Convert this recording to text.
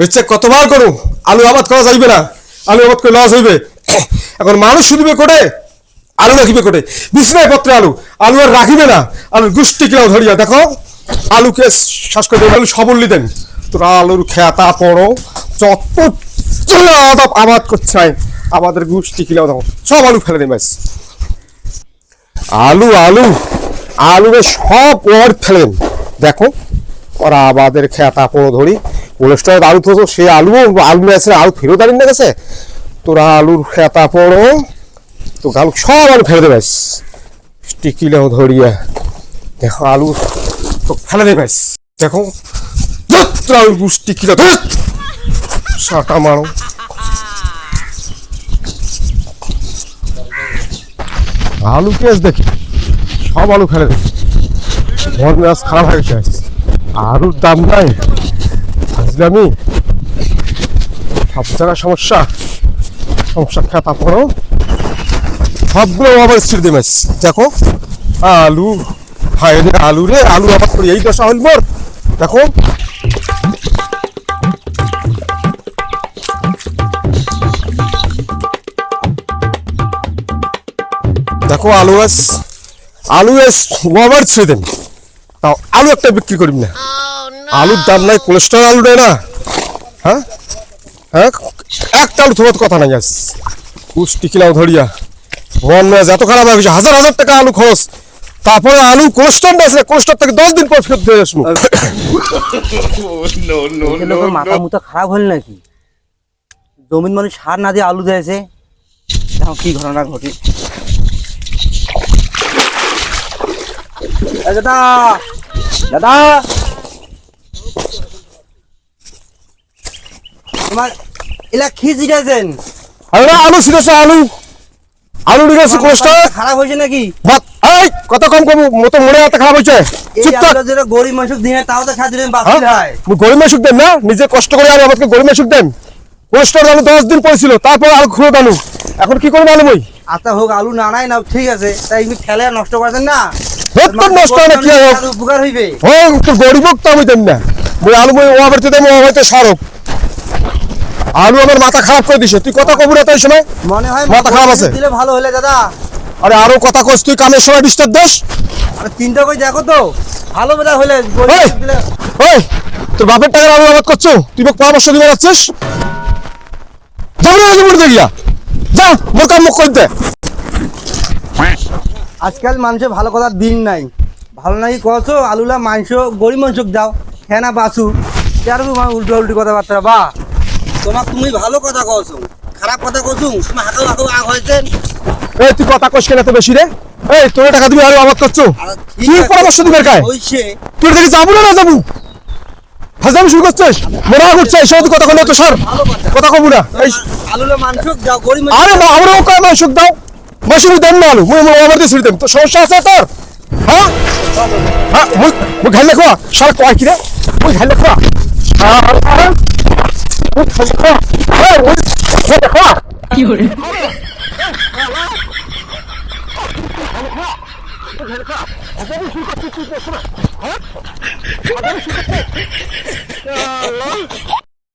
বেচে কতবার করু আলু আবাদ করা যাইবে না। আলু আবাদ করে লস হইবে। এখন মানুষ শুধবে কোটে, আলু রাখিবে কোটে। বিছনায় পত্রে আলু। আলু আর রাখিবে না। আলুর গুষ্টি কিলাও ধরিয়া, দেখো। আলুকে শ্বাস করে দেবে, আলু সবল্লি দেন। তোরা আলুর খেতা পড়ো। যত চলে আবাদ করছে আমাদের গুষ্টি কিলাও দেখো সব আলু ফেলে দেবে আলু আলু। আলুরে সব ওর ফেলেন দেখো, ওরা আমাদের খেতা পড়ো ধরি। কোলেস্ট্রল আলু তো সে আলু আলু আছে আলু ফেরত আনিন না গেছে। তোরা আলুর খেতা পড়ো, তো আলু সব আলু ফেলে দেবে টিকিলেও ধরিয়া। দেখো আলু তো ফেলে দেবে দেখো আলু গুষ্টি কিলো ধর। সাটা মারো। আলু পেঁয়াজ দেখি, সব আলু ফেলে ঘর মেয়াজ খারাপ হয়ে গেছে। আলুর দাম নাই। আমি সব জায়গায় সমস্যা সমস্যা খেতা পড়ো সবগুলো আবার দেখো, আলু রে আলু রে, আলু আবার করে, এই দশা হইল মোর। দেখো। দেখো, আলু আলু ছেড়ে দেন। তাও আলু একটা বিক্রি করিম না। আলুর দাম নাই, কোলেস্ট্রল আলু নেই না? হ্যাঁ? হ্যাঁ? একটা আলু তোমার কথা নাই আস পুষ্টি কিলাও ধরিয়া। মন মেজাজ এত খারাপ হয়ে গেছে হাজার হাজার টাকা আলু খরচ। তারপরে আলু কোলেস্ট্রল আছে কোলেস্ট্রল থেকে দশ দিন পর ফেরত দিয়ে আসব। মাথা মুথা খারাপ হল নাকি? জমিন মানুষ সার না দিয়ে আলু দিয়েছে। দেখো কি ঘটনা ঘটে। দাদা! দাদা! তোমার এলা আরে আলু ছিঁড়েছে আলু। আলু খারাপ হয়েছে নাকি? ভাত এই কত কম কম মতো মনে হাতে খারাপ হয়েছে। আমরা যেটা গরিব মানুষ দিনে তাও তো দিলেন বাকি হ্যাঁ? গরিব মাসুক দেন না নিজে কষ্ট করে আলু আমাকে গরিব মাসুক দেন। দশ দিন পড়েছিল তারপর আলু খুঁড়ে আলু এখন কি করব আলু মই? আচ্ছা হোক আলু না নাই না ঠিক আছে। তাই খেলে নষ্ট করছেন না। তোর নষ্ট হয় না কি হোক? উপকার হইবে। হোক তোর গরিব তো আমি দেন না। আলু মই ও আবার ও হয়তো সরব আলু আমার মাথা খারাপ করে দিছে। তুই কথা কবুরা তাই সময়? মনে হয় মাথা খারাপ আছে। দিলে ভালো হলে দাদা। আরে আরও কথা কস তুই কামের সময় ডিস্টার্ব দোষ আরে তিনটা করে দেখো তো। ভালো বেদা হলে! দিলে- ওই তোর বাপের টাকার আলু আবাদ করছ? তুই মোক পরামর্শ দিবে যাচ্ছিস যাও না আলু মুড়ে গিয়া। যা মোর কাম মুখ দে। আজকাল মানুষের ভালো কথার দিন নাই। ভালো নাকি কছো আলুলা মাংস গরিব মানুষক দাও খেনা বাসু তার তোমার উল্টো উল্টো কথাবার্তা বা। তোমাক তুমি ভালো কথা কছো খারাপ কথা কছো তুমি হাঁকাও হাঁকাও আগ হয়েছেন এই তুই কথা কস কেন এত বেশি রে? এই তোর টাকা দিবি আলু আবাদ করছ আর কি পরামর্শ দিবে কায় হইছে তুই দেখি যাব না যাব হাজাম শুরু করছিস? হয় করছে এই সব কথা কলে তো সর ভালো কথা। কবু না। এই আলুলা মাংস দাও গরিব আরে মা আমরাও কয় মাস দাও মাসুর দেন না আলু। মুই আমার দিয়ে ছিড়ি তো সমস্যা আছে তোর হ্যাঁ হ্যাঁ মুই মুই ঘাইলে খোয়া সার কয় কি রে? মুই ঘাইলে খোয়া হ্যাঁ মুই ঘাইলে খোয়া এই মুই ঘাইলে খোয়া কি